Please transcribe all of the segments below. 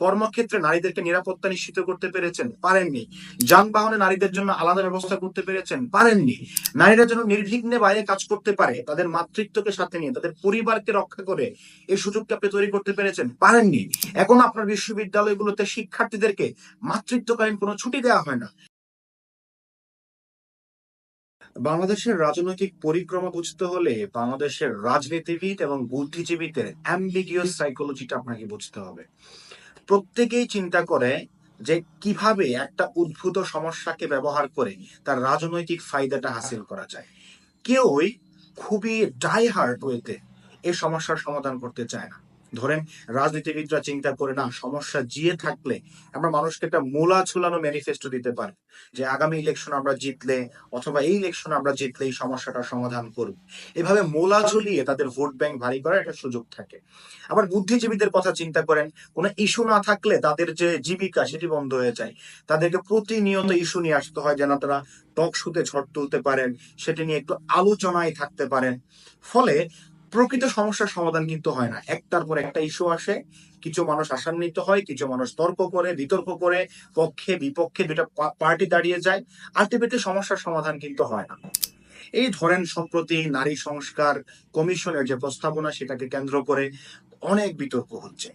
কর্মক্ষেত্রে নারীদেরকে নিরাপত্তা নিশ্চিত করতে পেরেছেন, পারেননি। যানবাহনে নারীদের জন্য আলাদা ব্যবস্থা করতে পেরেছেন, পারেননি। নারীরা যেন নির্বিঘ্নে বাইরে কাজ করতে পারে, তাদের মাতৃত্বকে সাথে নিয়ে, তাদের পরিবারকে রক্ষা করে এই সুযোগটা আপনি তৈরি করতে পেরেছেন, পারেননি। এখন আপনার বিশ্ববিদ্যালয়গুলোতে শিক্ষার্থীদেরকে মাতৃত্বকালীন কোনো ছুটি দেওয়া হয় না। বাংলাদেশের রাজনৈতিক পরিক্রমা বুঝতে হলে বাংলাদেশের রাজনীতিবিদ এবং বুদ্ধিজীবীদের অ্যাম্বিগিয়াস সাইকোলজিটা আপনাকে বুঝতে হবে। প্রত্যেকেই চিন্তা করে যে কীভাবে একটা উদ্ভূত সমস্যাকে ব্যবহার করে তার রাজনৈতিক ফায়দাটা হাসিল করা যায়। কেউই খুবই ডাই হার্ট ওয়েতে এই সমস্যার সমাধান করতে চায় না। ধরেন রাজনীতিবিদরা চিন্তা করে, না, সমস্যা জিয়ে থাকলে আমরা মানুষকে একটা মোলা ঝুলানো ম্যানিফেস্টো দিতে পারি যে আগামী ইলেকশন আমরা জিতলে অথবা এই ইলেকশন আমরা জিতলে এই সমস্যাটার সমাধান করব। এভাবে মোলা ঝুলিয়ে তাদের ভোট ব্যাংক ভারী করার একটা সুযোগ থাকে। আবার বুদ্ধিজীবীদের কথা চিন্তা করেন, কোনো ইস্যু না থাকলে তাদের যে জীবিকা সেটি বন্ধ হয়ে যায়। তাদেরকে প্রতিনিয়ত ইস্যু নিয়ে আসতে হয় যেন তারা টক শুতে ঝড় তুলতে পারেন, সেটি নিয়ে একটু আলোচনায় থাকতে পারেন। ফলে প্রকৃত সমস্যার সমাধান কিন্তু হয় না। একটার পর একটা ইস্যু আসে, কিছু মানুষ আসান্বিত হয়, কিছু মানুষ তর্ক করে, বিতর্ক করে, পক্ষে, বিপক্ষে দুটা পার্টি দাঁড়িয়ে যায় আলটিমেটলি সমস্যার সমাধান কিন্তু হয় না। এই ধরেন সম্প্রতি নারী সংস্কার কমিশনের যে প্রস্তাবনা, সেটাকে কেন্দ্র করে অনেক বিতর্ক হচ্ছে।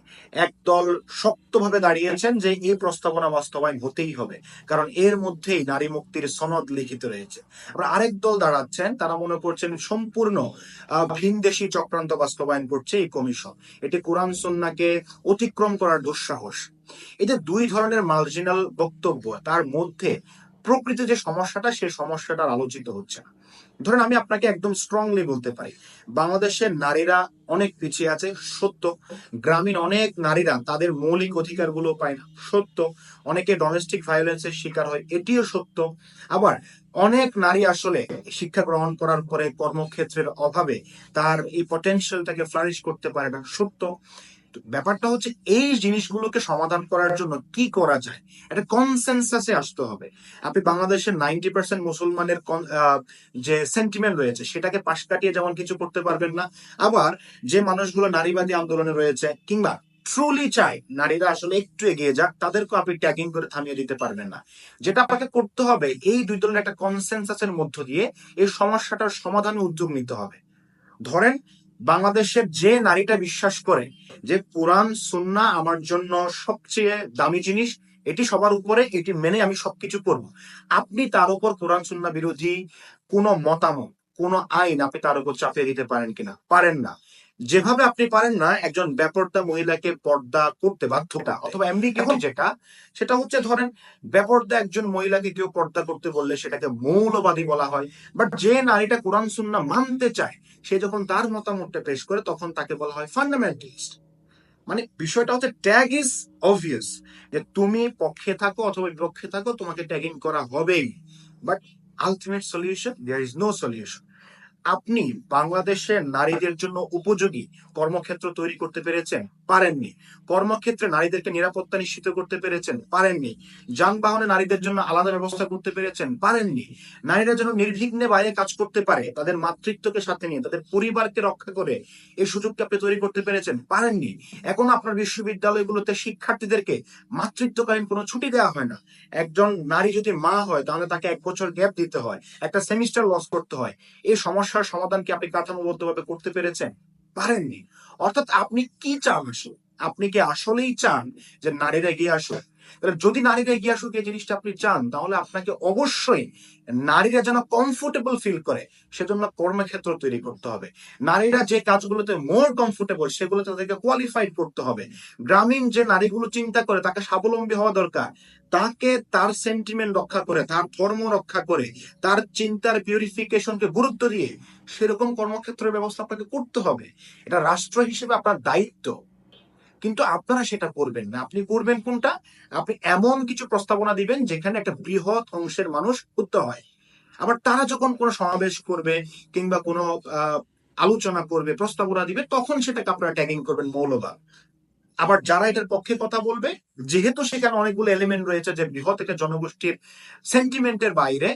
একদল শক্তভাবে দাঁড়িয়েছেন যে এই প্রস্তাবনা বাস্তবায়ন হতেই হবে, কারণ এর মধ্যেই নারী মুক্তির সনদ লিখিত রয়েছে। আবার আরেক দল দাঁড়াচ্ছেন, তারা মনে করছেন সম্পূর্ণ ভিনদেশি চক্রান্ত বাস্তবায়ন করছে এই কমিশন। এটি কোরআন সন্নাকে অতিক্রম করার দুঃসাহস। এই যে দুই ধরনের মার্জিনাল বক্তব্য, তার মধ্যে প্রকৃত যে সমস্যাটা সেই সমস্যাটার আলোচিত হচ্ছে না। ধরেন আমি আপনাকে একদম স্ট্রংলি বলতে পারি, বাংলাদেশের নারীরা অনেক পিছিয়ে আছে, সত্য। গ্রামীণ অনেক নারীরা তাদের মৌলিক অধিকারগুলো পায় না, সত্য। অনেকে ডোমেস্টিক ভায়োলেন্সের শিকার হয়, এটিও সত্য। আবার অনেক নারী আসলে শিক্ষা গ্রহণ করার পরে কর্মক্ষেত্রের অভাবে তার এই পটেনশিয়ালটাকে ফ্লারিশ করতে পারে না। সত্য। ব্যাপারটা হচ্ছে এই জিনিসগুলোকে সমাধান করার জন্য কি করা যায়? একটা কনসেনসাসে আসতে হবে। আপনি বাংলাদেশের নাইনটি পার্সেন্ট মুসলমানের যে সেন্টিমেন্ট রয়েছে, সেটাকে পাশ কাটিয়ে যেমন কিছু করতে পারবেন না, আবার যে মানুষগুলো নারীবাদী আন্দোলনে রয়েছে কিংবা ট্রুলি চাই। নারীরা আসলে একটু এগিয়ে যাক তাদেরকে আপনি ট্যাগিং করে থামিয়ে দিতে পারবেন না। যেটা আপনাকে করতে হবে, এই দুই দলের একটা কনসেনসাসের মধ্য দিয়ে এই সমস্যাটার সমাধানে উদ্যোগ নিতে হবে। ধরেন, বাংলাদেশের যে নারীটা বিশ্বাস করে যে কোরআন সুন্না আমার জন্য সবচেয়ে দামি জিনিস, এটি সবার উপরে, এটি মেনে আমি সবকিছু করব। আপনি তার উপর কোরআন সুন্না বিরোধী কোনো মতামত, কোনো আইন আপনি তার উপর চাপিয়ে দিতে পারেন কিনা? পারেন না। যেভাবে আপনি পারেন না একজন ব্যাপারটা মহিলাকে পর্দা করতে বাধ্যতা অথবা এমবিকিউটি যেটা সেটা হচ্ছে ধরেন ব্যাপারটা একজন মহিলাকে কেউ পর্দা করতে বললে সেটাকে মৌলবাদী বলা হয়। বাট যে নারীটা কোরআন সুন্না মানতে চায় সে যখন তার মতামতটা পেশ করে তখন তাকে বলা হয় ফান্ডামেন্টালিস্ট মানে বিষয়টা হচ্ছে ট্যাগ ইজ অবভিয়াস যে তুমি পক্ষে থাকো অথবা বিপক্ষে থাকো তোমাকে ট্যাগিং করা হবেই। But ultimate solution there is no solution আপনি বাংলাদেশের নারীদের জন্য উপযোগী কর্মক্ষেত্র তৈরি করতে পেরেছেন? পারেননি। কর্মক্ষেত্রে নারীদেরকে নিরাপত্তা নিশ্চিত করতে পেরেছেন? পারেননি। যানবাহনে নারীদের জন্য আলাদা ব্যবস্থা করতে পেরেছেন? পারেননি। নারীরা যেন নির্বিঘ্নে বাইরে কাজ করতে পারে, তাদের মাতৃত্বকে সাথে নিয়ে, তাদের পরিবারকে রক্ষা করে এই সুযোগটা আপনি তৈরি করতে পেরেছেন? পারেননি। এখন আপনার বিশ্ববিদ্যালয়গুলোতে শিক্ষার্থীদেরকে মাতৃত্বকালীন কোনো ছুটি দেওয়া হয় না। একজন নারী যদি মা হয়, তাহলে তাকে এক বছর গ্যাপ দিতে হয়। একটা সেমিস্টার লস করতে হয়। এই সমস্যার সমাধান কি আপনি কাঠামোবদ্ধভাবে করতে পেরেছেন? পারেননি। অর্থাৎ আপনি কি চান আসলে? আপনি কি আসলেই চান যে নারীরা এগিয়ে আসুক? তাহলে যদি নারীরা এগিয়ে আসুক, এই জিনিসটা আপনি চান, তাহলে আপনাকে অবশ্যই নারীরা যেন কমফোর্টেবল ফিল করে, সেজন্য কর্মক্ষেত্র তৈরি করতে হবে। নারীরা যে কাজগুলোতে মোর কমফোর্টেবল সেগুলো তাদেরকে কোয়ালিফাইড করতে হবে। গ্রামীণ যে নারীগুলো চিন্তা করে, তাকে স্বাবলম্বী হওয়া দরকার, তাকে তার সেন্টিমেন্ট রক্ষা করে, তার ধর্ম রক্ষা করে, তার চিন্তার পিউরিফিকেশনকে গুরুত্ব দিয়ে, সেরকম কর্মক্ষেত্রের ব্যবস্থা আপনাকে করতে হবে। এটা রাষ্ট্র হিসেবে আপনার দায়িত্ব। কিন্তু আপনারা সেটা করবেন না। আপনি করবেন কোনটা? আপনি এমন কিছু প্রস্তাবনা দিবেন যেখানে একটা বৃহৎ অংশের মানুষ উত্ত হয়। আবার তারা যখন কোনো সমাবেশ করবে কিংবা কোনো আলোচনা করবে, প্রস্তাবনা দিবে, তখন সেটাকে আপনারা ট্যাগিং করবেন মৌলবাদ। আবার যারা এটার পক্ষে কথা বলবে, যেহেতু সেখানে অনেকগুলো এলিমেন্ট রয়েছে যে বৃহৎ একটা জনগোষ্ঠীর সেন্টিমেন্টের বাইরে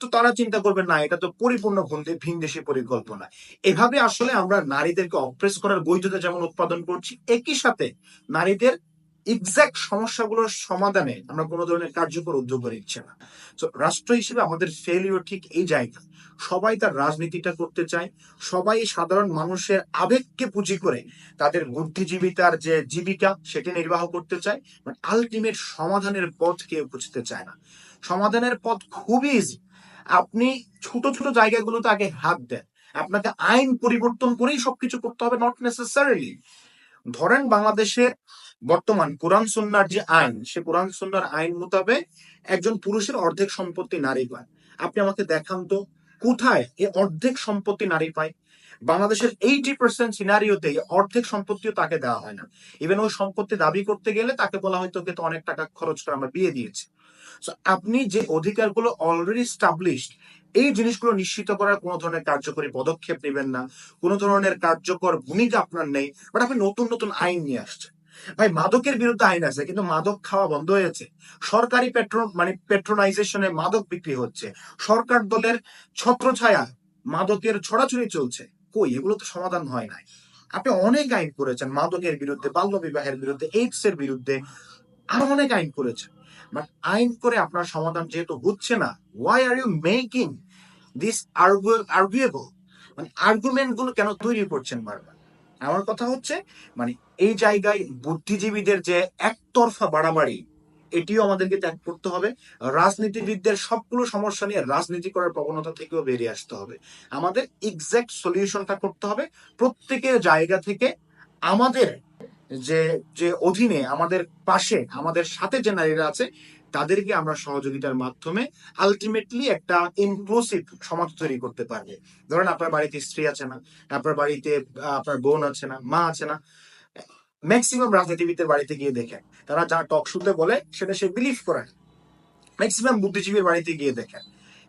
তো তারা চিন্তা করবে না, এটা তো পরিপূর্ণ ভিন- ভিনদেশী পরিকল্পনা। এভাবে আসলে আমরা নারীদেরকে অপ্রেস করার বৈধতা যেমন উৎপাদন করছি, একই সাথে নারীদের এক্সাক্ট সমস্যাগুলোর সমাধানে আমরা কোনো ধরনের কার্যকর উদ্যোগ নিচ্ছে না। তো রাষ্ট্র হিসেবে আমাদের ফেলিওর ঠিক এই জায়গা। সবাই তার রাজনীতিটা করতে চায়, সবাই সাধারণ মানুষের আবেগকে পুঁজি করে তাদের বুদ্ধিজীবিতার যে জীবিকা, সেটি নির্বাহ করতে চায় বাট আলটিমেট সমাধানের পথ কেউ বুঝতে চায় না। সমাধানের পথ খুবই ইজি আপনি ছোট ছোট জায়গাগুলোতে আগে হাত দেন। আপনাকে আইন পরিবর্তন করেই সবকিছু করতে হবে নট নেসেসারিলি ধরেন বাংলাদেশে বর্তমান কোরআন সুন্নার যে আইন, সে কোরআন সুন্নার আইন মোতাবেক একজন পুরুষের অর্ধেক সম্পত্তি নারী পায়। আপনি আমাকে দেখান তো, কোথায় এ অর্ধেক সম্পত্তি নারী পায়? বাংলাদেশের এইটি পার্সেন্ট সিনারিওতে অর্ধেক সম্পত্তিও তাকে দেওয়া হয় না। ইভেন ওই সম্পত্তি দাবি করতে গেলে তাকে বলা হয়, তোকে তো অনেক টাকা খরচ করে আমরা বিয়ে দিয়েছি। So, আপনি যে অধিকারগুলো অলরেডি স্টাবলিশড এই জিনিসগুলো নিশ্চিত করার কোনো ধরনের কার্যকরী পদক্ষেপ নেবেন না। কোনো ধরনের কার্যকর ভূমিকা আপনার নেই বাট আপনি নতুন নতুন আইন নিয়ে আসছেন। ভাই মাদকের বিরুদ্ধে আইন আছে কিন্তু মাদক খাওয়া বন্ধ হয়েছে সরকারি পেট্রো মানে পেট্রোনাইজেশনে মাদক বিক্রি হচ্ছে। সরকার দলের ছত্রছায়া মাদকের ছড়াছড়ি চলছে। কই এগুলো তো সমাধান হয় নাই। আপনি অনেক আইন করেছেন মাদকের বিরুদ্ধে বাল্য বিবাহের বিরুদ্ধে এইডস এর বিরুদ্ধে আরও অনেক আইন করেছেন। বাট আইন করে আপনার সমাধান যেহেতু হচ্ছে না why are you making this arguable মানে আর্গুমেন্টগুলো কেন তৈরি করছেন বারবার? আমার কথা হচ্ছে মানে এই জায়গায় বুদ্ধিজীবীদের যে একতরফা বাড়াবাড়ি, এটিও আমাদেরকে ত্যাগ করতে হবে। রাজনীতিবিদদের সবগুলো সমস্যা নিয়ে রাজনীতি করার প্রবণতা থেকেও বেরিয়ে আসতে হবে। আমাদের এক্সাক্ট সলিউশনটা করতে হবে। প্রত্যেকের জায়গা থেকে আমাদের যে যে অধীনে আমাদের পাশে, আমাদের সাথে যে নারীরা আছে, তাদেরকে আমরা সহযোগিতার মাধ্যমে আলটিমেটলি একটা ইনক্লুসিভ সমাজ তৈরি করতে পারবে। ধরেন আপনার বাড়িতে স্ত্রী আছে না, আপনার বাড়িতে আপনার বোন আছে না, মা আছে না ম্যাক্সিমাম রাজনীতিবিদদের বাড়িতে গিয়ে দেখেন। তারা যা টক শুতে বলে, সেটা সে বিলিভ করে ম্যাক্সিমাম বুদ্ধিজীবীর বাড়িতে গিয়ে দেখেন।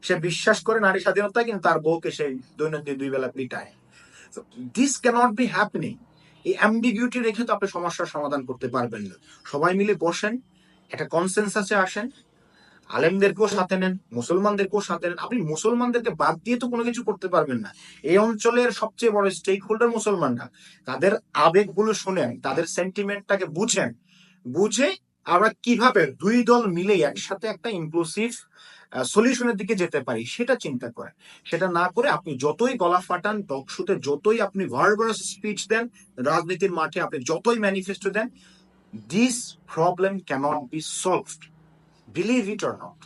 সে বিশ্বাস করে নারী স্বাধীনতা কিন্তু তার বউকে সেই দৈনন্দিন দুই বেলা পিটায়। দিস ক্যানট বি হ্যাপেনিং এই অ্যাম্বিগিউটি রেখে তো আপনি সমস্যার সমাধান করতে পারবেন না। সবাই মিলে বসেন, একটা কনসেন্সাসে আসেন, আলেমদেরকেও সাথে নেন, মুসলমানদেরকেও সাথে নেন। আপনি মুসলমানদেরকে বাদ দিয়ে তো কোনো কিছু করতে পারবেন না। এই অঞ্চলের সবচেয়ে বড় স্টেক হোল্ডার মুসলমানরা। তাদের আবেগগুলো শুনেন, তাদের সেন্টিমেন্টটাকে বুঝেন। বুঝে আমরা কীভাবে দুই দল মিলে একসাথে একটা ইনক্লুসিভ সলিউশনের দিকে যেতে পারি, সেটা চিন্তা করেন। সেটা না করে আপনি যতই গলা ফাটান টকশুতে যতই আপনি ভার্বারাস স্পিচ দেন, রাজনীতির মাঠে আপনি যতই manifesto then this problem cannot be solved believe it or not